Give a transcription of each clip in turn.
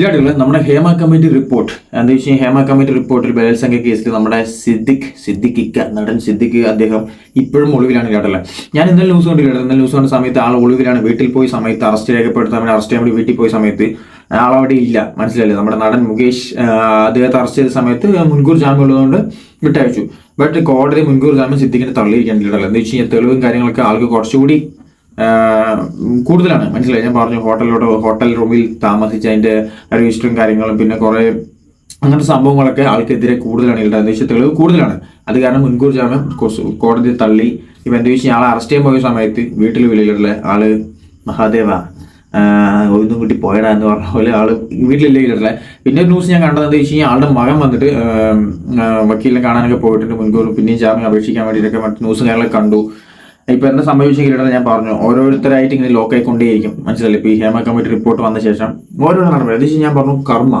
ഇല്ലാട്ടുള്ള നമ്മുടെ Hema committee report എന്താ വെച്ചാൽ ഹേമ കമ്മിറ്റി റിപ്പോർട്ടിൽ ബലാത്സംഗ കേസിൽ നമ്മുടെ സിദ്ദിഖ് സിദ്ദിഖ് ഇക്ക നടൻ സിദ്ദിഖ് അദ്ദേഹം ഇപ്പോഴും ഒളിവിലാണ് ഇല്ലാട്ടുള്ളത് ഞാൻ ഇന്നലെ ന്യൂസ് കണ്ടില്ല ഇന്നലെ ന്യൂസ് കണ്ട സമയത്ത് ആൾ ഒളിവിലാണ്. വീട്ടിൽ പോയി സമയത്ത് അറസ്റ്റ് രേഖപ്പെടുത്താൻ വേണ്ടി അറസ്റ്റ് ചെയ്യാൻ വീട്ടിൽ പോയ സമയത്ത് ആളവിടെ ഇല്ല. മനസ്സിലായില്ലേ? നമ്മുടെ നടൻ മുകേഷ് അദ്ദേഹത്തെ അറസ്റ്റ് ചെയ്ത സമയത്ത് മുൻകൂർ ജാമ്യം ഉള്ളതുകൊണ്ട് വിട്ടയച്ചു. ബട്ട് കോടതി മുൻകൂർ ജാമ്യം സിദ്ദിഖിനെ കേട്ടല്ലോ എന്താ വെച്ച് കഴിഞ്ഞാൽ തെളിവും കാര്യങ്ങളൊക്കെ ആൾക്ക് കുറച്ചുകൂടി കൂടുതലാണ്. മനസ്സിലായി? ഞാൻ പറഞ്ഞു ഹോട്ടലിലോട്ട് ഹോട്ടൽ റൂമിൽ താമസിച്ച് അതിന്റെ രജിസ്റ്ററും കാര്യങ്ങളും പിന്നെ കുറേ അങ്ങനത്തെ സംഭവങ്ങളൊക്കെ ആൾക്കെതിരെ കൂടുതലാണ് ഇവരുടെ വെച്ചാൽ തെളിവ് കൂടുതലാണ്. അത് കാരണം മുൻകൂർ ജാമ്യം കോടതി തള്ളി. ഇപ്പം എന്താ വെച്ചാൽ ആളെ അറസ്റ്റ് ചെയ്യാൻ പോയ സമയത്ത് വീട്ടിൽ വിളിയിലുള്ള ആൾ മഹാദേവ ഒന്നും കൂട്ടി പോയടാ എന്ന് പറഞ്ഞ പോലെ ആൾ വീട്ടിലില്ലേ ഇല്ലേ പിന്നെ ഒരു ന്യൂസ് ഞാൻ കണ്ടത് എന്താ വെച്ച് കഴിഞ്ഞാൽ ആളുടെ മകൻ വന്നിട്ട് വക്കീലിനെ കാണാനൊക്കെ പോയിട്ടുണ്ട്. മുൻകൂർ പിന്നെയും ജാമ്യം അപേക്ഷിക്കാൻ വേണ്ടിയിട്ടൊക്കെ മറ്റു ന്യൂസ് കാര്യങ്ങളൊക്കെ കണ്ടു. ഇപ്പൊ എന്താ സംഭവിച്ചെങ്കിലും ഞാൻ പറഞ്ഞു. ഓരോരുത്തരായിട്ട് ഇങ്ങനെ ലോക്ക് ആയിക്കൊണ്ടേയിരിക്കും. മനസ്സിലായില്ലേ? ഇപ്പൊ ഈ ഹേമ കമ്മിറ്റി റിപ്പോർട്ട് വന്ന ശേഷം ഓരോ നടപടി ഞാൻ പറഞ്ഞു കർമ്മ.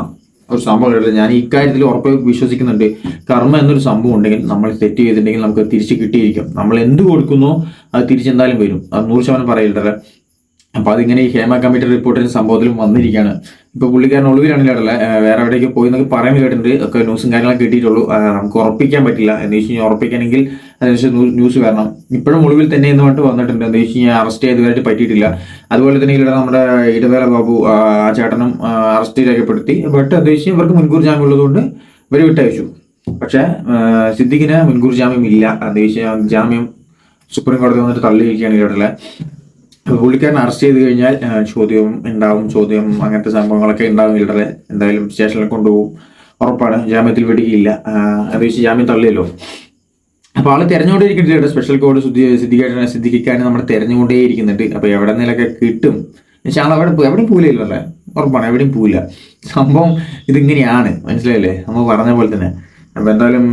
ഒരു സംഭവം ഞാൻ ഇക്കാര്യത്തിൽ കാര്യത്തിൽ ഉറപ്പ് വിശ്വസിക്കുന്നുണ്ട്. കർമ്മ എന്നൊരു സംഭവം ഉണ്ടെങ്കിൽ നമ്മൾ തെറ്റ് ചെയ്തിട്ടുണ്ടെങ്കിൽ നമുക്ക് തിരിച്ച് കിട്ടിയിരിക്കും. നമ്മൾ എന്ത് കൊടുക്കുന്നോ അത് തിരിച്ചെന്തായാലും വരും. അത് നൂറ് ശതമാനം പറയില്ലല്ലേ അപ്പൊ അതിങ്ങനെ ഈ ഹേമ കമ്മിറ്റി റിപ്പോർട്ടിന്റെ സംഭവത്തിലും വന്നിരിക്കുകയാണ്. ഇപ്പൊ പുള്ളിക്കാരൻ ഒളിവിലാണില്ല വേറെ എവിടേക്ക് പോയി എന്നൊക്കെ പറയാൻ കേട്ടിട്ടുണ്ട്. ഒക്കെ ന്യൂസും കാര്യങ്ങളൊക്കെ കിട്ടിയിട്ടുള്ളൂ. നമുക്ക് ഉറപ്പിക്കാൻ പറ്റില്ല. എന്ന് വെച്ച് കഴിഞ്ഞാൽ ഉറപ്പിക്കണമെങ്കിൽ അതിനനുസരിച്ച് ന്യൂസ് വരണം. ഇപ്പോഴും ഒളിവിൽ തന്നെ എന്ന് പറഞ്ഞിട്ട് വന്നിട്ടുണ്ട്. എന്ന് വെച്ച് കഴിഞ്ഞാൽ അറസ്റ്റ് ചെയ്തതായിട്ട് പറ്റിയിട്ടില്ല. അതുപോലെ തന്നെ ഇവിടെ നമ്മുടെ ഇടവേള ബാബു ആ ചേട്ടനും അറസ്റ്റ് രേഖപ്പെടുത്തി. ബട്ട് എന്താ വെച്ച് ഇവർക്ക് മുൻകൂർ ജാമ്യം ഉള്ളതുകൊണ്ട് ഇവരെ വിട്ടയച്ചു. പക്ഷേ സിദ്ദിഖിന് മുൻകൂർ ജാമ്യം ഇല്ല. എന്താ വെച്ച് കഴിഞ്ഞാൽ ജാമ്യം സുപ്രീം കോടതി വന്നിട്ട് തള്ളിയിരിക്കുകയാണ് ഇവിടെ പുള്ളിക്കാരൻ അറസ്റ്റ് ചെയ്ത് കഴിഞ്ഞാൽ ചോദ്യം ഉണ്ടാവും ചോദ്യം അങ്ങനത്തെ സംഭവങ്ങളൊക്കെ ഉണ്ടാവും ഇടറെ എന്തായാലും സ്റ്റേഷനിൽ കൊണ്ടുപോകും. ഉറപ്പാണ് ജാമ്യത്തിൽ വിടുകയില്ല. അത് ജാമ്യം തള്ളിയല്ലോ. അപ്പൊ ആൾ തിരഞ്ഞുകൊണ്ടേയിരിക്കുന്നുണ്ട് സ്പെഷ്യൽ കോഡ് സിദ്ധിക്കാൻ സിദ്ധിക്കാൻ നമ്മൾ തെരഞ്ഞുകൊണ്ടേയിരിക്കുന്നുണ്ട്. അപ്പൊ എവിടെ നിന്നൊക്കെ കിട്ടും? പക്ഷെ ആൾ അവിടെ എവിടെയും പോയില്ലല്ലോ അല്ലേ? ഉറപ്പാണ് എവിടെയും പോവില്ല. സംഭവം ഇതിങ്ങനെയാണ്. മനസ്സിലായില്ലേ? നമ്മൾ പറഞ്ഞ പോലെ തന്നെ. അപ്പൊ എന്തായാലും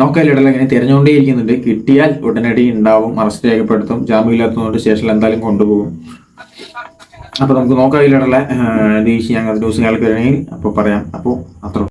നോക്കാലിടല ഇങ്ങനെ തിരഞ്ഞുകൊണ്ടേയിരിക്കുന്നുണ്ട്. കിട്ടിയാൽ ഉടനടി ഉണ്ടാവും അറസ്റ്റ് രേഖപ്പെടുത്തും ജാമ്യമില്ലാത്തതുകൊണ്ട് സ്റ്റേഷനിൽ എന്തായാലും കൊണ്ടുപോകും. അപ്പൊ നമുക്ക് നോക്കാതിടല ദേശീയ അങ്ങനത്തെ ന്യൂസ് കേൾക്കുകയാണെങ്കിൽ അപ്പോൾ പറയാം. അപ്പോൾ അത്ര